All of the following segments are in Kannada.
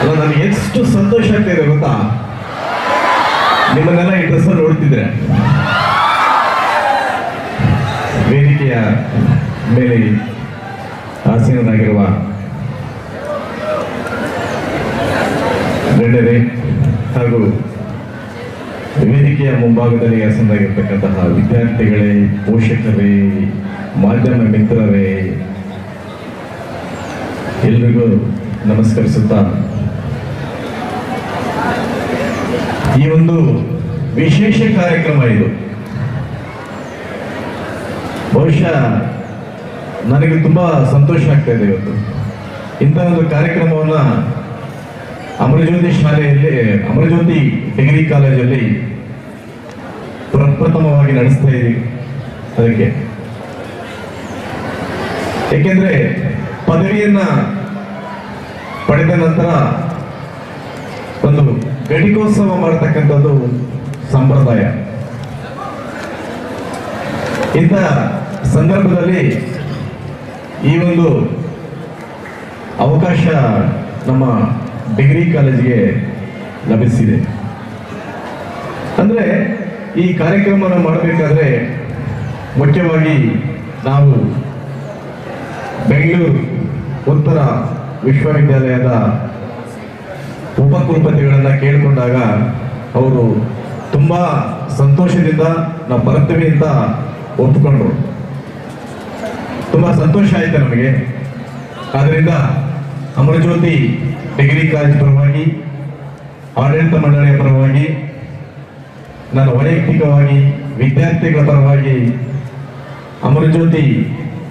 ಅಲ್ಲ, ನನಗೆ ಎಷ್ಟು ಸಂತೋಷ ಆಗ್ತಿದೆ ಗೊತ್ತಾ? ನಿಮ್ಮನ್ನೆಲ್ಲ ಈ ಡ್ರೆಸ್ಸಲ್ಲಿ ನೋಡ್ತಿದ್ರೆ. ವೇದಿಕೆಯ ಮೇಲೆ ಆಸೀನರಾಗಿರುವ ಗಣ್ಯರೇ ಹಾಗೂ ವೇದಿಕೆಯ ಮುಂಭಾಗದಲ್ಲಿ ಆಸೀನರಾಗಿರ್ತಕ್ಕಂತಹ ವಿದ್ಯಾರ್ಥಿಗಳೇ, ಪೋಷಕರೇ, ಮಾಧ್ಯಮ ಮಿತ್ರರೇ, ಎಲ್ರಿಗೂ ನಮಸ್ಕರಿಸುತ್ತಾ ಈ ಒಂದು ವಿಶೇಷ ಕಾರ್ಯಕ್ರಮ ಇದು. ಬಹುಶಃ ನನಗೆ ತುಂಬ ಸಂತೋಷ ಆಗ್ತಾ ಇದೆ ಇವತ್ತು. ಇಂಥ ಒಂದು ಕಾರ್ಯಕ್ರಮವನ್ನು ಅಮರಜ್ಯೋತಿ ಶಾಲೆಯಲ್ಲಿ, ಅಮರಜ್ಯೋತಿ ಡಿಗ್ರಿ ಕಾಲೇಜಲ್ಲಿ ಪ್ರಪ್ರಥಮವಾಗಿ ನಡೆಸ್ತಾ ಇದ್ದೀವಿ ಅದಕ್ಕೆ. ಏಕೆಂದರೆ ಪದವಿಯನ್ನು ಪಡೆದ ನಂತರ ಒಂದು ಘಟಿಕೋತ್ಸವ ಮಾಡತಕ್ಕಂಥದ್ದು ಸಂಪ್ರದಾಯ. ಇಂಥ ಸಂದರ್ಭದಲ್ಲಿ ಈ ಒಂದು ಅವಕಾಶ ನಮ್ಮ ಡಿಗ್ರಿ ಕಾಲೇಜಿಗೆ ಲಭಿಸಿದೆ. ಅಂದರೆ ಈ ಕಾರ್ಯಕ್ರಮನ ಮಾಡಬೇಕಾದ್ರೆ ಮುಖ್ಯವಾಗಿ ನಾವು ಬೆಂಗಳೂರು ಉತ್ತರ ವಿಶ್ವವಿದ್ಯಾಲಯದ ಉಪಕುಲಪತಿಗಳನ್ನ ಕೇಳಿಕೊಂಡಾಗ ಅವರು ತುಂಬಾ ಸಂತೋಷದಿಂದ ನಾವು ಬರ್ತೀವಿ ಅಂತ ಒಪ್ಕೊಂಡ್ರು ತುಂಬಾ ಸಂತೋಷ ಆಯ್ತು ನಮಗೆ. ಆದ್ರಿಂದ ಅಮರಜ್ಯೋತಿ ಡಿಗ್ರಿ ಕಾಲೇಜ್ ಪರವಾಗಿ, ಆಡಳಿತ ಮಂಡಳಿಯ ಪರವಾಗಿ ನಾನು ವೈಯಕ್ತಿಕವಾಗಿ, ವಿದ್ಯಾರ್ಥಿಗಳ ಪರವಾಗಿ ಅಮರಜ್ಯೋತಿ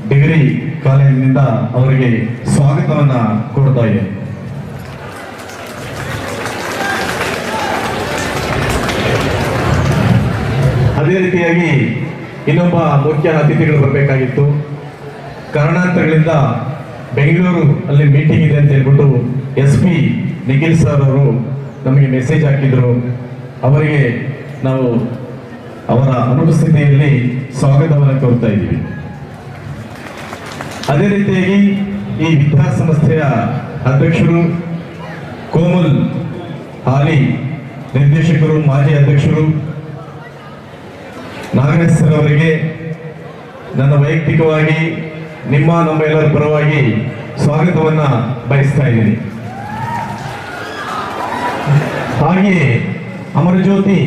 ಡಿಗ್ರಿ ಕಾಲೇಜಿನಿಂದ ಅವರಿಗೆ ಸ್ವಾಗತವನ್ನ ಕೊಡ್ತಾ ಇದ್ದೇನೆ. ಅದೇ ರೀತಿಯಾಗಿ ಇನ್ನೊಬ್ಬ ಮುಖ್ಯ ಅತಿಥಿಗಳು ಬರಬೇಕಾಗಿತ್ತು. ಕಾರಣಾಂತರಗಳಿಂದ ಬೆಂಗಳೂರು ಅಲ್ಲಿ ಮೀಟಿಂಗ್ ಇದೆ ಅಂತ ಹೇಳ್ಬಿಟ್ಟು ಎಸ್ ಪಿ ನಿಖಿಲ್ ಸರ್ ಅವರು ನಮಗೆ ಮೆಸೇಜ್ ಹಾಕಿದ್ರು. ಅವರಿಗೆ ನಾವು ಅವರ ಅನುಪಸ್ಥಿತಿಯಲ್ಲಿ ಸ್ವಾಗತವನ್ನು ಕೋರ್ತಾ ಇದ್ದೀವಿ. ಅದೇ ರೀತಿಯಾಗಿ ಈ ವಿದ್ಯಾಸಂಸ್ಥೆಯ ಅಧ್ಯಕ್ಷರು ಕೋಮಲ್ ಹಾಲಿ ನಿರ್ದೇಶಕರು, ಮಾಜಿ ಅಧ್ಯಕ್ಷರು ನಾಗರಾಜ್ ಸರ್ ಅವರಿಗೆ ನನ್ನ ವೈಯಕ್ತಿಕವಾಗಿ, ನಿಮ್ಮ, ನಮ್ಮ ಎಲ್ಲರ ಪರವಾಗಿ ಸ್ವಾಗತವನ್ನ ಬಯಸ್ತಾ ಇದ್ದೀನಿ. ಹಾಗೆಯೇ ಅಮರಜ್ಯೋತಿ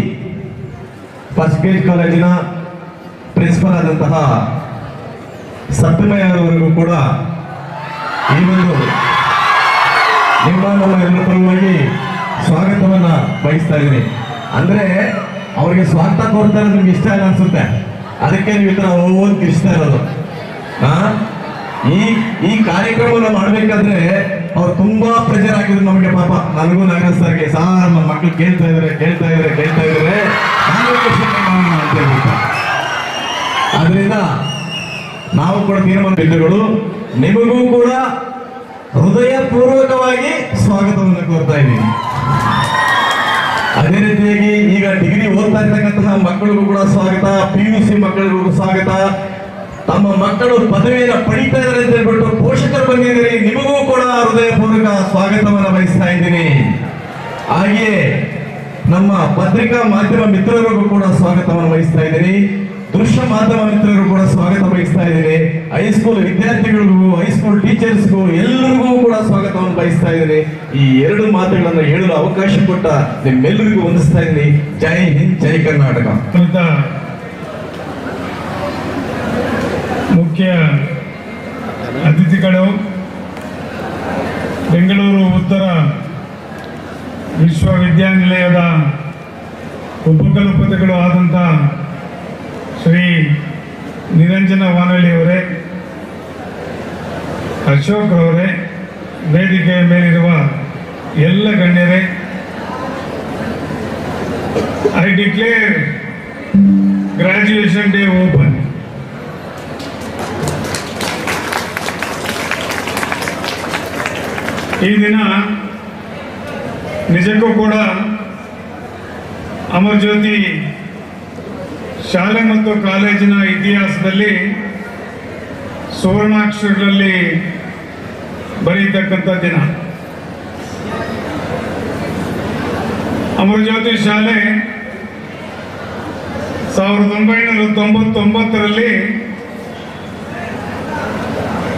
ಫಸ್ಟ್ ಗ್ರೇಡ್ ಕಾಲೇಜಿನ ಪ್ರಿನ್ಸಿಪಲ್ ಆದಂತಹ ಸತ್ಯಮಯ್ಯ ಅವರಿಗೂ ಕೂಡ ಈ ಒಂದು ನಿಮ್ಮ, ನಮ್ಮ ಎಲ್ಲರ ಪರವಾಗಿ ಸ್ವಾಗತವನ್ನ ಬಯಸ್ತಾ ಇದ್ದೀನಿ. ಅಂದ್ರೆ ಅವರಿಗೆ ಸ್ವಾಗತ ಕೋರ್ತಾ ನಿಮ್ಗೆ ಇಷ್ಟ ಇಲ್ಲ ಅನ್ಸುತ್ತೆ. ಅದಕ್ಕೆ ನೀವು ಇತರ ತರ ಓದ್ ಕಿರಿಸ್ತಾ ಇರೋದು. ಈ ಈ ಕಾರ್ಯಕ್ರಮವನ್ನು ಮಾಡ್ಬೇಕಾದ್ರೆ ಅವ್ರು ತುಂಬಾ ಪ್ರೆಷರ್ ಆಗಿದ್ರು ನಮಗೆ ಪಾಪ. ನನಗೂ ನಾಗರಾಜ್ ಸರ್ಗೆ, ಸಾರ್ ನಮ್ಮ ಮಕ್ಳು ಕೇಳ್ತಾ ಇದಾರೆ ಕೇಳ್ತಾ ಇದಾರೆ ಕೇಳ್ತಾ ಇದಾರೆ. ಅಂತ ಆದ್ರಿಂದ ನಾವು ಕೂಡ ತೀರ್ಮಾನ ಬಿಂದುಗಳು ನಿಮಗೂ ಕೂಡ ಹೃದಯಪೂರ್ವಕವಾಗಿ ಸ್ವಾಗತವನ್ನು ಕೋರ್ತಾ ಇದ್ದೀನಿ. ಅದೇ ರೀತಿಯಾಗಿ ಈಗ ಡಿಗ್ರಿ ಓದ್ತಾ ಇರ್ತಕ್ಕಂತಹ ಮಕ್ಕಳಿಗೂ ಕೂಡ ಸ್ವಾಗತ ಪಿ ಯು ಸಿ ಮಕ್ಕಳಿಗೂ ಸ್ವಾಗತ. ತಮ್ಮ ಮಕ್ಕಳು ಪದವಿಯನ್ನು ಪಡಿತಾ ಇದ್ದಾರೆ ಅಂತ ಹೇಳ್ಬಿಟ್ಟು ಪೋಷಕರು ಬಂದಿದ್ದೀರಿ, ನಿಮಗೂ ಕೂಡ ಹೃದಯಪೂರ್ವಕ ಸ್ವಾಗತವನ್ನು ಬಯಸ್ತಾ ಇದ್ದೀನಿ. ಹಾಗೆಯೇ ನಮ್ಮ ಪತ್ರಿಕಾ ಮಾಧ್ಯಮ ಮಿತ್ರರಿಗೂ ಕೂಡ ಸ್ವಾಗತವನ್ನು ವಹಿಸ್ತಾ ಇದ್ದೀನಿ. ದೃಶ್ಯ ಮಾಧ್ಯಮ ಮಿತ್ರರು ಕೂಡ ಸ್ವಾಗತ ಬಯಸ್ತಾ ಇದ್ದೀನಿ. ಹೈಸ್ಕೂಲ್ ವಿದ್ಯಾರ್ಥಿಗಳಿಗೂ ಹೈಸ್ಕೂಲ್ ಟೀಚರ್ಸ್ಗೂ ಎಲ್ಲರಿಗೂ ಕೂಡ ಸ್ವಾಗತವನ್ನು ಬಯಸ್ತಾ ಇದ್ದೀನಿ. ಈ ಎರಡು ಮಾತುಗಳನ್ನು ಹೇಳಲು ಅವಕಾಶ ಕೊಟ್ಟ ನಿಮ್ಮೆಲ್ಲರಿಗೂ ವಂದಿಸ್ತಾ ಇದ್ದೀನಿ. ಜೈ ಹಿಂದ್, ಜೈ ಕರ್ನಾಟಕ. ಮುಖ್ಯ ಅತಿಥಿಗಳು, ಬೆಂಗಳೂರು ಉತ್ತರ ವಿಶ್ವವಿದ್ಯಾನಿಲಯದ ಉಪಕುಲಪತಿಗಳು ಆದಂಥ ಶ್ರೀ ನಿರಂಜನ ವಾನಳ್ಳಿಯವರೇ ಅಶೋಕ್ ಅವರೇ, ವೇದಿಕೆಯ ಮೇಲಿರುವ ಎಲ್ಲ ಗಣ್ಯರೇ I declare graduation day open ಈ ದಿನ ನಿಜಕ್ಕೂ ಕೂಡ ಅಮರಜ್ಯೋತಿ ಶಾಲೆ ಮತ್ತು ಕಾಲೇಜಿನ ಇತಿಹಾಸದಲ್ಲಿ ಸುವರ್ಣಾಕ್ಷರಗಳಲ್ಲಿ ಬರೀತಕ್ಕಂಥ ದಿನ. ಅಮರಜ್ಯೋತಿ ಶಾಲೆ ಸಾವಿರದ ಒಂಬೈನೂರ ತೊಂಬತ್ತೊಂಬತ್ತರಲ್ಲಿ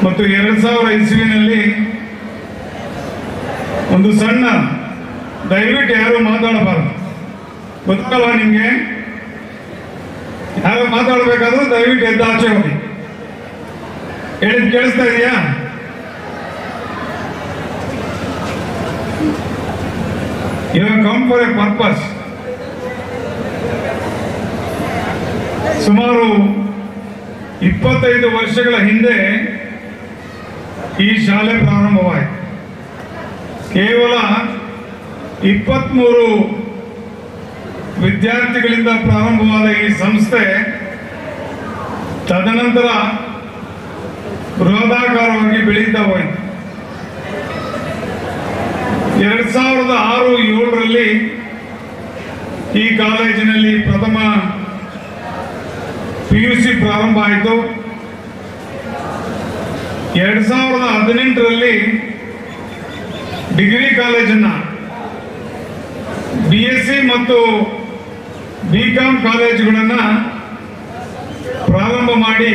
ಮತ್ತು ಎರಡು ಸಾವಿರ ಇಸ್ವಿನಲ್ಲಿ ಒಂದು ಸಣ್ಣ ದಯವಿಟ್ಟು ಯಾರು ಮಾತಾಡಬಾರದು. ಗೊತ್ತಲ್ಲ ನಿಮಗೆ? ಯಾರು ಮಾತಾಡಬೇಕಾದ್ರೂ ದಯವಿಟ್ಟು ಎದ್ದು ಆಚೆ ಹೋಗಿ. ಹೇಳಿದ್ ಕೇಳಿಸ್ತಾ ಇದೆಯಾ? You come for a purpose ಸುಮಾರು ಇಪ್ಪತ್ತೈದು ವರ್ಷಗಳ ಹಿಂದೆ ಈ ಶಾಲೆ ಪ್ರಾರಂಭವಾಯಿತು. ಕೇವಲ ಇಪ್ಪತ್ತ್ಮೂರು ವಿದ್ಯಾರ್ಥಿಗಳಿಂದ ಪ್ರಾರಂಭವಾದ ಈ ಸಂಸ್ಥೆ ತದನಂತರ ಬೃಹದಾಕಾರವಾಗಿ ಬೆಳೀತಾ ಹೋಯಿತು. ಎರಡ್ ಸಾವಿರದ ಆರು ಏಳರಲ್ಲಿ ಈ ಕಾಲೇಜಿನಲ್ಲಿ ಪ್ರಥಮ ಪಿ ಯು ಸಿ ಪ್ರಾರಂಭ ಆಯಿತು. ಎರಡ್ ಸಾವಿರದ ಹದಿನೆಂಟರಲ್ಲಿ ಡಿಗ್ರಿ ಕಾಲೇಜನ್ನ ಬಿ ಎಸ್ ಸಿ ಮತ್ತು ಬಿ ಕಾಮ್ ಕಾಲೇಜುಗಳನ್ನು ಪ್ರಾರಂಭ ಮಾಡಿ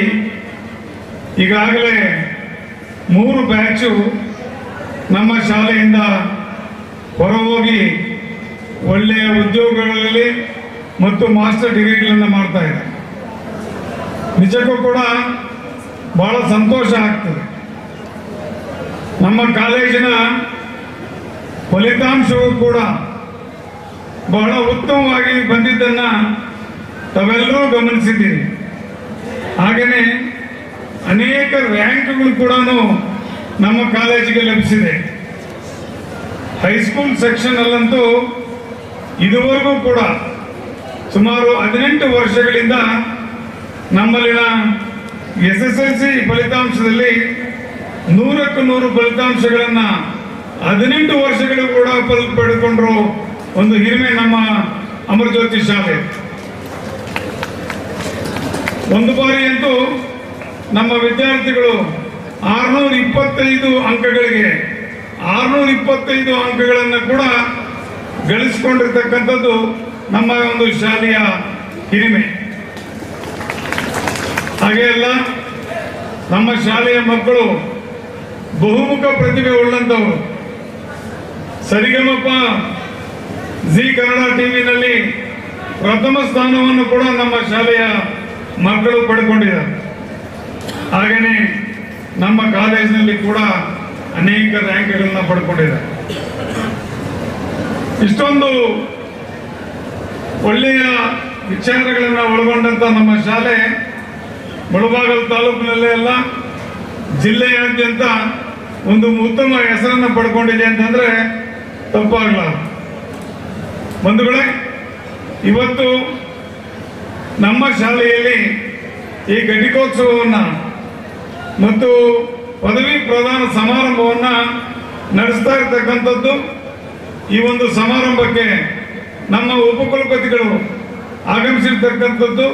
ಈಗಾಗಲೇ ಮೂರು ಬ್ಯಾಚು ನಮ್ಮ ಶಾಲೆಯಿಂದ ಹೊರಹೋಗಿ ಒಳ್ಳೆಯ ಉದ್ಯೋಗಗಳಲ್ಲಿ ಮತ್ತು ಮಾಸ್ಟರ್ ಡಿಗ್ರಿಗಳನ್ನು ಮಾಡ್ತಾ ಇದೆ. ನಿಜಕ್ಕೂ ಕೂಡ ಬಹಳ ಸಂತೋಷ ಆಗ್ತದೆ. ನಮ್ಮ ಕಾಲೇಜಿನ ಫಲಿತಾಂಶವೂ ಕೂಡ ಬಹಳ ಉತ್ತಮವಾಗಿ ಬಂದಿದ್ದನ್ನು ತಾವೆಲ್ಲರೂ ಗಮನಿಸಿದ್ದೀರಿ. ಹಾಗೆಯೇ ಅನೇಕ ರ್ಯಾಂಕ್ಗಳು ಕೂಡ ನಮ್ಮ ಕಾಲೇಜಿಗೆ ಲಭಿಸಿದೆ. ಹೈಸ್ಕೂಲ್ ಸೆಕ್ಷನ್ ಅಲ್ಲಂತೂ ಇದುವರೆಗೂ ಕೂಡ ಸುಮಾರು ಹದಿನೆಂಟು ವರ್ಷಗಳಿಂದ ನಮ್ಮಲ್ಲಿನ ಎಸ್ ಎಸ್ ಎಲ್ ಸಿ ಫಲಿತಾಂಶದಲ್ಲಿ ನೂರಕ್ಕೂ ನೂರು ಫಲಿತಾಂಶಗಳನ್ನು ಹದಿನೆಂಟು ವರ್ಷಗಳು ಕೂಡ ಪಡೆದುಕೊಂಡ್ರು ಒಂದು ಹಿರಿಮೆ ನಮ್ಮ ಅಮರಜ್ಯೋತಿ ಶಾಲೆ. ಒಂದು ಬಾರಿ ಅಂತೂ ನಮ್ಮ ವಿದ್ಯಾರ್ಥಿಗಳು ಆರ್ನೂರ ಇಪ್ಪತ್ತೈದು ಅಂಕಗಳಿಗೆ ಆರ್ನೂರ ಇಪ್ಪತ್ತೈದು ಅಂಕಗಳನ್ನು ಕೂಡ ಗಳಿಸಿಕೊಂಡಿರ್ತಕ್ಕಂಥದ್ದು ನಮ್ಮ ಒಂದು ಶಾಲೆಯ ಹಿರಿಮೆ. ಹಾಗೆ ಅಲ್ಲ, ನಮ್ಮ ಶಾಲೆಯ ಮಕ್ಕಳು ಬಹುಮುಖ ಪ್ರತಿಭೆ ಉಳ್ಳಂತವರು ಸರಿಗಮಪ ಜಿ ಕನ್ನಡ ಟಿವಿನಲ್ಲಿ ಪ್ರಥಮ ಸ್ಥಾನವನ್ನು ಕೂಡ ನಮ್ಮ ಶಾಲೆಯ ಮಕ್ಕಳು ಪಡ್ಕೊಂಡಿದ್ದಾರೆ. ಹಾಗೆಯೇ ನಮ್ಮ ಕಾಲೇಜಿನಲ್ಲಿ ಕೂಡ ಅನೇಕ ರ್ಯಾಂಕ್ಗಳನ್ನ ಪಡ್ಕೊಂಡಿದ್ದಾರೆ. ಇಷ್ಟೊಂದು ಒಳ್ಳೆಯ ವಿಚಾರಗಳನ್ನು ಒಳಗೊಂಡಂತ ನಮ್ಮ ಶಾಲೆ ಮುಳಬಾಗಲ್ ತಾಲೂಕಿನಲ್ಲೇ ಅಲ್ಲ, ಜಿಲ್ಲೆಯಾದ್ಯಂತ ಒಂದು ಉತ್ತಮ ಹೆಸರನ್ನು ಪಡ್ಕೊಂಡಿದೆ ಅಂತಂದ್ರೆ ತಪ್ಪಾಗಲ್ಲ ಬಂಧುಗಳೇ, ಇವತ್ತು ನಮ್ಮ ಶಾಲೆಯಲ್ಲಿ ಈ ಘಟಿಕೋತ್ಸವವನ್ನು ಮತ್ತು ಪದವಿ ಪ್ರದಾನ ಸಮಾರಂಭವನ್ನ ನಡೆಸ್ತಾ ಇರ್ತಕ್ಕಂಥದ್ದು ಈ ಒಂದು ಸಮಾರಂಭಕ್ಕೆ ನಮ್ಮ ಉಪಕುಲಪತಿಗಳು ಆಗಮಿಸಿರ್ತಕ್ಕಂಥದ್ದು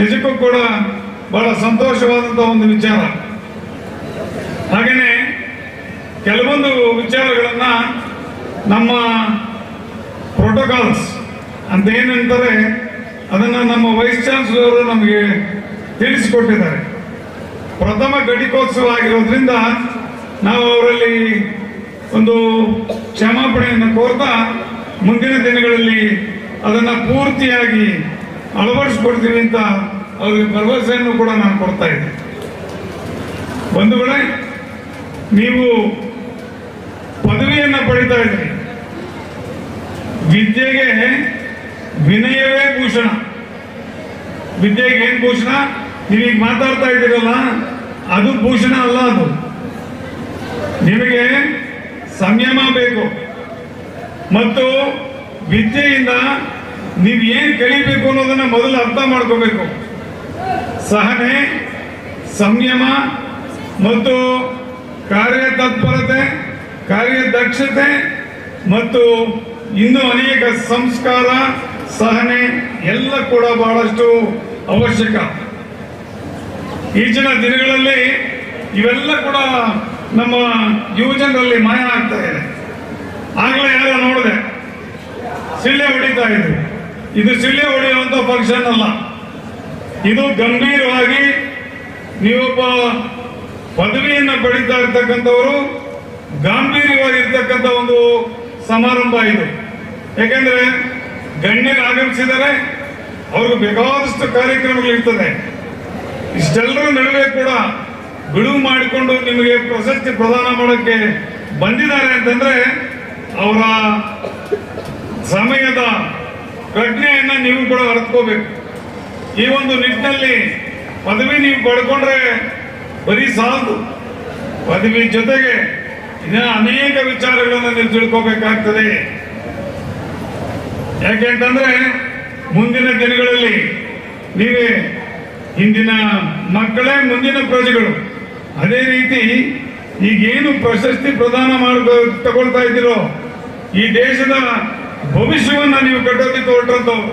ನಿಜಕ್ಕೂ ಕೂಡ ಬಹಳ ಸಂತೋಷವಾದಂಥ ಒಂದು ವಿಚಾರ. ಹಾಗೆಯೇ ಕೆಲವೊಂದು ವಿಚಾರಗಳನ್ನ ನಮ್ಮ ಪ್ರೋಟೋಕಾಲ್ಸ್ ಅಂತ ಏನಂತಾರೆ ಅದನ್ನು ನಮ್ಮ ವೈಸ್ ಚಾನ್ಸಲರ್ ನಮಗೆ ತಿಳಿಸಿಕೊಟ್ಟಿದ್ದಾರೆ. ಪ್ರಥಮ ಘಟಿಕೋತ್ಸವ ಆಗಿರೋದ್ರಿಂದ ನಾವು ಅವರಲ್ಲಿ ಒಂದು ಕ್ಷಮಾಪಣೆಯನ್ನು ಕೋರ್ತಾ ಮುಂದಿನ ದಿನಗಳಲ್ಲಿ ಅದನ್ನು ಪೂರ್ತಿಯಾಗಿ ಅಳವಡಿಸ್ಕೊಡ್ತೀವಿ ಅಂತ ಅವರಿಗೆ ಭರವಸೆಯನ್ನು ಕೂಡ ನಾನು ಕೊಡ್ತಾ ಇದ್ದೆ. ಬಂಧುಗಳೇ ನೀವು ಪದವಿಯನ್ನು ಪಡಿತಾ ಇದ್ರಿ, ವಿದ್ಯೆಗೆ ವಿನಯವೇ ಭೂಷಣ. ವಿದ್ಯೆಗೆ ಏನು ಭೂಷಣ? ನೀವೀಗ ಮಾತಾಡ್ತಾ ಇದ್ದೀರಲ್ಲ, ಅದು ಭೂಷಣ ಅಲ್ಲ ಅದು. ನಿಮಗೆ ಸಂಯಮ ಬೇಕು. ಮತ್ತು ವಿದ್ಯೆಯಿಂದ ನೀವು ಏನ್ ಕಲಿಬೇಕು ಅನ್ನೋದನ್ನ ಮೊದಲು ಅರ್ಥ ಮಾಡ್ಕೋಬೇಕು. ಸಹನೆ, ಸಂಯಮ, ಮತ್ತು ಕಾರ್ಯತತ್ಪರತೆ, ಕಾರ್ಯದಕ್ಷತೆ, ಮತ್ತು ಇನ್ನೂ ಅನೇಕ ಸಂಸ್ಕಾರ, ಸಹನೆ, ಎಲ್ಲ ಕೂಡ ಬಹಳಷ್ಟು ಅವಶ್ಯಕ. ಈಚಿನ ದಿನಗಳಲ್ಲಿ ಇವೆಲ್ಲ ಕೂಡ ನಮ್ಮ ಯುವಜನರಲ್ಲಿ ಮಾಯ ಆಗ್ತಾ ಇದೆ. ಆಗಲೇ ಯಾರೋ ನೋಡಿದೆ. ಸಿಳ್ಳೆ ಹೊಡಿತಾ ಇದ್ರು. ಇದು ಸಿಳ್ಳೆ ಹೊಡೆಯುವಂತ ಫಂಕ್ಷನ್ ಅಲ್ಲ. ಇದು ಗಂಭೀರವಾಗಿ ನೀವೊಬ್ಬ ಪದವಿಯನ್ನು ಪಡಿತಾ ಇರ್ತಕ್ಕಂಥವರು ಗಾಂಭೀರ್ಯವಾಗಿರ್ತಕ್ಕಂಥ ಒಂದು ಸಮಾರಂಭ ಇದು. ಯಾಕೆಂದ್ರೆ ಗಣ್ಯರು ಆಗಮಿಸಿದರೆ ಅವ್ರಿಗೆ ಬೇಕಾದಷ್ಟು ಕಾರ್ಯಕ್ರಮಗಳಿರ್ತದೆ. ಇಷ್ಟೆಲ್ಲರ ನಡುವೆ ಕೂಡ ಬಿಡುವು ಮಾಡಿಕೊಂಡು ನಿಮಗೆ ಪ್ರಶಸ್ತಿ ಪ್ರದಾನ ಮಾಡೋಕ್ಕೆ ಬಂದಿದ್ದಾರೆ ಅಂತಂದ್ರೆ ಅವರ ಸಮಯದ ಪ್ರಜ್ಞೆಯನ್ನ ನೀವು ಕೂಡ ಅರ್ಥಕೋಬೇಕು ಈ ಒಂದು ನಿಟ್ಟಿನಲ್ಲಿ ಪದವಿ ನೀವು ಪಡ್ಕೊಂಡ್ರೆ ಬರೀ ಸಾಲದು. ಪದವಿ ಜೊತೆಗೆ ಇನ್ನ ಅನೇಕ ವಿಚಾರಗಳನ್ನು ನೀವು ತಿಳ್ಕೋಬೇಕಾಗ್ತದೆ. ಯಾಕೆಂತಂದ್ರೆ ಮುಂದಿನ ದಿನಗಳಲ್ಲಿ ನೀವೇ ಇಂದಿನ ಮಕ್ಕಳೇ ಮುಂದಿನ ಪ್ರಜೆಗಳು. ಅದೇ ರೀತಿ ಈಗೇನು ಪ್ರಶಸ್ತಿ ಪ್ರದಾನ ಮಾಡ ತಗೊಳ್ತಾ ಇದ್ದೀರೋ, ಈ ದೇಶದ ಭವಿಷ್ಯವನ್ನ ನೀವು ಕಟ್ಟೋದಕ್ಕೆ ಹೊರಟಂತವ್ರು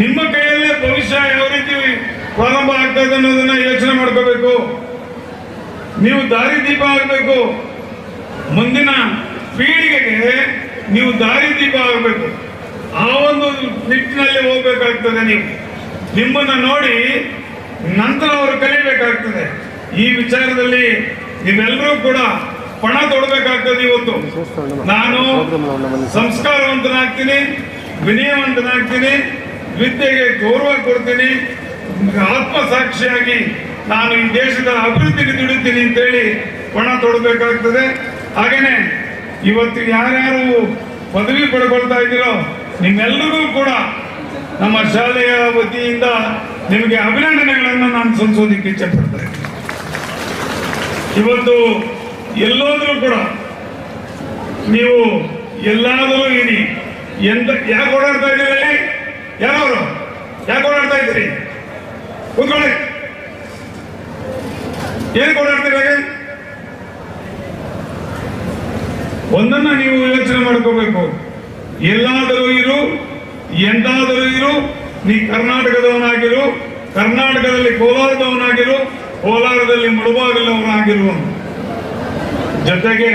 ನಿಮ್ಮ ಕೈಯಲ್ಲೇ ಭವಿಷ್ಯ ಯಾವ ರೀತಿ ಪ್ರಾರಂಭ ಆಗ್ತಾ ಇದೆ ಅನ್ನೋದನ್ನ ಯೋಚನೆ ಮಾಡ್ಕೋಬೇಕು. ನೀವು ದಾರಿದೀಪ ಆಗಬೇಕು ಮುಂದಿನ ಪೀಳಿಗೆಗೆ ನೀವು ದಾರಿದೀಪ ಆಗಬೇಕು ಆ ಒಂದು ನಿಟ್ಟಿನಲ್ಲಿ ಹೋಗ್ಬೇಕಾಗ್ತದೆ ನೀವು. ನಿಮ್ಮನ್ನ ನೋಡಿ ನಂತರ ಅವರು ಕಲಿಬೇಕಾಗ್ತದೆ. ಈ ವಿಚಾರದಲ್ಲಿ ನೀವೆಲ್ಲರೂ ಕೂಡ ಪಣ ತೊಡಬೇಕಾಗ್ತದೆ ಇವತ್ತು. ನಾನು ಸಂಸ್ಕಾರವಂತನಾಗ್ತೀನಿ, ವಿನಯವಂತನಾಗ್ತೀನಿ, ವಿದ್ಯೆಗೆ ಗೌರವ ಕೊಡ್ತೀನಿ, ಆತ್ಮಸಾಕ್ಷಿಯಾಗಿ ನಾನು ಈ ದೇಶದ ಅಭಿವೃದ್ಧಿಗೆ ದುಡಿತೀನಿ ಅಂತೇಳಿ ಪಣ ತೊಡಬೇಕಾಗ್ತದೆ. ಹಾಗೇನೆ ಇವತ್ತು ಯಾರ್ಯಾರು ಪದವಿ ಪಡ್ಕೊಳ್ತಾ ಇದ್ದೀರೋ ನಿಮ್ಮೆಲ್ಲರಿಗೂ ಕೂಡ ನಮ್ಮ ಶಾಲೆಯ ವತಿಯಿಂದ ನಿಮಗೆ ಅಭಿನಂದನೆಗಳನ್ನು ನಾನು ಸಂಸೋದಕ್ಕೆ ಇಚ್ಛೆ ಪಡ್ತಾ ಇದ್ದೀನಿ ಇವತ್ತು ಎಲ್ಲೋದ್ರೂ ಕೂಡ ನೀವು ಎಲ್ಲಾದರೂ ಇರಿ. ಎಂತ, ಯಾಕೆ ಓಡಾಡ್ತಾ ಇದ್ದೀರಿ ಯಾರವರು? ಯಾಕೆ ಓಡಾಡ್ತಾ ಇದ್ದೀರಿ? ಕೂತ್ಕೊಳ್ಳಿ. ಏನು ಓಡಾಡ್ತೀರಿ ಒಂದನ್ನ ನೀವು ಯೋಚನೆ ಮಾಡ್ಕೋಬೇಕು. ಎಲ್ಲಾದರೂ ಇರು ಎಂದಾದರೂ ಇರು, ನೀ ಕರ್ನಾಟಕದವನಾಗಿರು, ಕರ್ನಾಟಕದಲ್ಲಿ ಕೋಲಾರದವನಾಗಿರು, ಕೋಲಾರದಲ್ಲಿ ಮುಳುಬಾಗಿಲವನಾಗಿರು ಜೊತೆಗೆ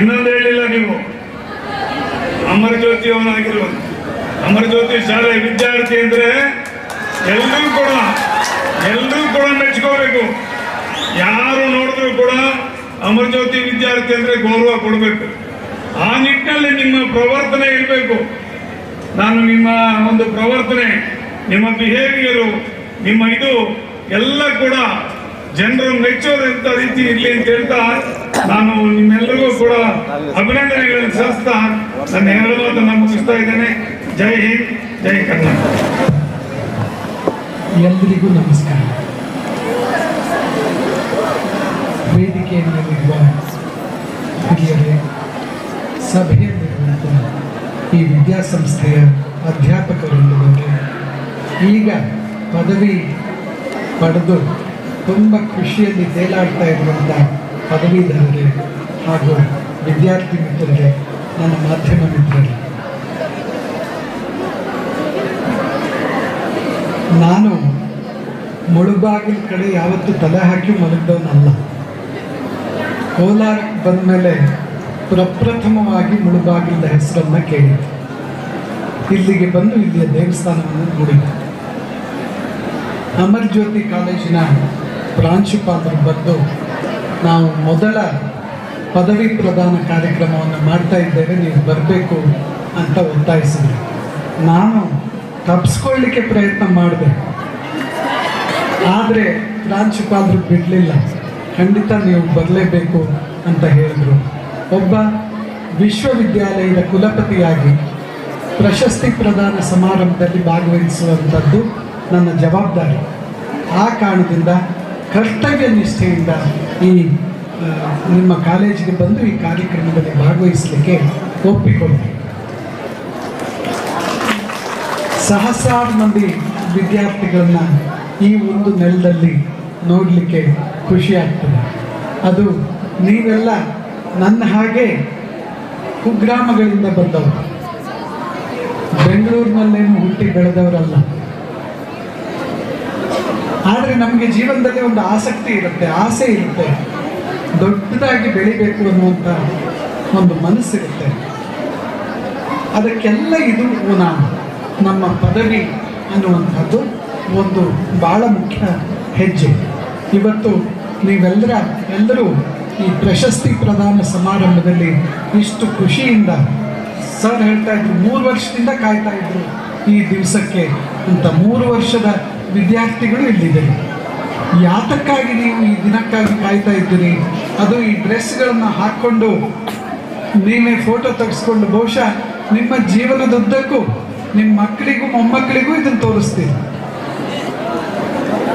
ಇನ್ನೊಂದು ಹೇಳಿಲ್ಲ ನೀವು, ಅಮರ ಜ್ಯೋತಿಯವನಾಗಿರುವ ಅಮರ ಜ್ಯೋತಿ ಶಾಲೆ ವಿದ್ಯಾರ್ಥಿ ಅಂದ್ರೆ ಎಲ್ಲರೂ ಕೂಡ ಎಲ್ಲರೂ ಕೂಡ ಮೆಚ್ಕೋಬೇಕು. ಯಾರು ನೋಡಿದ್ರು ಕೂಡ ಅಮರ ಜ್ಯೋತಿ ವಿದ್ಯಾರ್ಥಿ ಅಂದ್ರೆ ಗೌರವ ಕೊಡಬೇಕು. ಆ ನಿಟ್ಟಿನಲ್ಲಿ ನಿಮ್ಮ ಪ್ರವರ್ತನೆ ಇರಬೇಕು. ನಾನು ನಿಮ್ಮ ಒಂದು ಪ್ರವರ್ತನೆ ನಿಮ್ಮ ಬಿಹೇವಿಯರು ನಿಮ್ಮ ಇದು ಎಲ್ಲ ಕೂಡ ಜನರು ಮೆಚ್ಚೋದಂತ ರೀತಿ ಇರಲಿ ಅಂತ ಹೇಳ್ತಾ ನಾನು ನಿಮ್ಮೆಲ್ಲರಿಗೂ ಕೂಡ ಅಭಿನಂದನೆಗಳನ್ನು ಸಲ್ಲಿಸ್ತಾ ನನ್ನ ಎರಡು ಮಾತನ್ನು ಮುಗಿಸ್ತಾ ಇದ್ದೇನೆ. ಜೈ ಹಿಂದ್, ಜೈ ಕರ್ನಾಟಕ. ಎಲ್ಲರಿಗೂ ನಮಸ್ಕಾರ. ವೇದಿಕೆಯಲ್ಲಿರುವ ಹಿರಿಯರೇ ಸಭೆಯಲ್ಲಿರುವಂಥ ಈ ವಿದ್ಯಾಸಂಸ್ಥೆಯ ಅಧ್ಯಾಪಕರೊಂದಿಗೆ ಈಗ ಪದವಿ ಪಡೆದು ತುಂಬ ಖುಷಿಯಲ್ಲಿ ತೇಲಾಡ್ತಾ ಇರುವಂಥ ಪದವೀಧರರಿಗೆ ಹಾಗೂ ವಿದ್ಯಾರ್ಥಿ ಮಿತ್ರರಿಗೆ, ನನ್ನ ಮಾಧ್ಯಮ ಮಿತ್ರರಿಗೆ. ನಾನು ಮುಳುಬಾಗಿಲ ಕಡೆ ಯಾವತ್ತೂ ತಲೆ ಹಾಕಿ ಮಲಗಿದವನಲ್ಲ. ಕೋಲಾರಕ್ಕೆ ಬಂದ ಮೇಲೆ ಪ್ರಪ್ರಥಮವಾಗಿ ಮುಳುಬಾಗಿಲದ ಹೆಸರನ್ನ ಕೇಳಿತು ಇಲ್ಲಿಗೆ ಬಂದು ಇಲ್ಲಿಯ ದೇವಸ್ಥಾನವನ್ನು ನೋಡಿತು ಅಮರ್ ಜ್ಯೋತಿ ಕಾಲೇಜಿನ ಪ್ರಾಂಶುಪಾಲರು ಬಂದು ನಾವು ಮೊದಲ ಪದವಿ ಪ್ರದಾನ ಕಾರ್ಯಕ್ರಮವನ್ನು ಮಾಡ್ತಾ ಇದ್ದೇವೆ, ನೀವು ಬರಬೇಕು ಅಂತ ಒತ್ತಾಯಿಸಿದ್ರು. ನಾನು ತಪ್ಪಿಸ್ಕೊಳ್ಳಿಕ್ಕೆ ಪ್ರಯತ್ನ ಮಾಡಿದೆ. ಆದರೆ ಪ್ರಾಂಶುಪಾಲರು ಬಿಡಲಿಲ್ಲ. ಖಂಡಿತ ನೀವು ಬರಲೇಬೇಕು ಅಂತ ಹೇಳಿದರು. ಒಬ್ಬ ವಿಶ್ವವಿದ್ಯಾಲಯದ ಕುಲಪತಿಯಾಗಿ ಪ್ರಶಸ್ತಿ ಪ್ರದಾನ ಸಮಾರಂಭದಲ್ಲಿ ಭಾಗವಹಿಸುವಂಥದ್ದು ನನ್ನ ಜವಾಬ್ದಾರಿ. ಆ ಕಾರಣದಿಂದ ಕರ್ತವ್ಯ ನಿಷ್ಠೆಯಿಂದ ಈ ನಿಮ್ಮ ಕಾಲೇಜಿಗೆ ಬಂದು ಈ ಕಾರ್ಯಕ್ರಮದಲ್ಲಿ ಭಾಗವಹಿಸಲಿಕ್ಕೆ ಒಪ್ಪಿಕೊಂಡೆ ಸಹಸ್ರಾರು ಮಂದಿ ವಿದ್ಯಾರ್ಥಿಗಳನ್ನ ಈ ಒಂದು ನೆಲದಲ್ಲಿ ನೋಡಲಿಕ್ಕೆ ಖುಷಿ ಆಗ್ತದೆ ಅದು ನೀವೆಲ್ಲ ನನ್ನ ಹಾಗೆ ಕುಗ್ರಾಮಗಳಿಂದ ಬಂದವರು. ಬೆಂಗಳೂರಿನಲ್ಲೇನು ಹುಟ್ಟಿ ಬೆಳೆದವರಲ್ಲ. ಆದರೆ ನಮಗೆ ಜೀವನದಲ್ಲಿ ಒಂದು ಆಸಕ್ತಿ ಇರುತ್ತೆ, ಆಸೆ ಇರುತ್ತೆ. ದೊಡ್ಡದಾಗಿ ಬೆಳಿಬೇಕು ಅನ್ನುವಂಥ ಒಂದು ಮನಸ್ಸಿರುತ್ತೆ. ಅದಕ್ಕೆಲ್ಲ ಇದು ನಮ್ಮ ಪದವಿ ಅನ್ನುವಂಥದ್ದು ಒಂದು ಭಾಳ ಮುಖ್ಯ ಹೆಜ್ಜೆ. ಇವತ್ತು ನೀವೆಲ್ಲರ, ಎಲ್ಲರೂ ಈ ಪ್ರಶಸ್ತಿ ಪ್ರದಾನ ಸಮಾರಂಭದಲ್ಲಿ ಇಷ್ಟು ಖುಷಿಯಿಂದ ಸರ್ ಹೇಳ್ತಾ ಇದ್ರು, ಮೂರು ವರ್ಷದಿಂದ ಕಾಯ್ತಾ ಇದ್ರು ಈ ದಿವಸಕ್ಕೆ ಅಂತ ಮೂರು ವರ್ಷದ ವಿದ್ಯಾರ್ಥಿಗಳು ಇಲ್ಲಿದೆ ಯಾತಕ್ಕಾಗಿ ನೀವು ಈ ದಿನಕ್ಕಾಗಿ ಕಾಯ್ತಾ ಇದ್ದೀರಿ? ಅದು ಈ ಡ್ರೆಸ್ಗಳನ್ನು ಹಾಕ್ಕೊಂಡು ನೀವೇ ಫೋಟೋ ತೆಗೆಸ್ಕೊಂಡು ಬಹುಶಃ ನಿಮ್ಮ ಜೀವನದುದ್ದಕ್ಕೂ ನಿಮ್ಮ ಮಕ್ಕಳಿಗೂ ಮೊಮ್ಮಕ್ಕಳಿಗೂ ಇದನ್ನು ತೋರಿಸ್ತೀರಿ.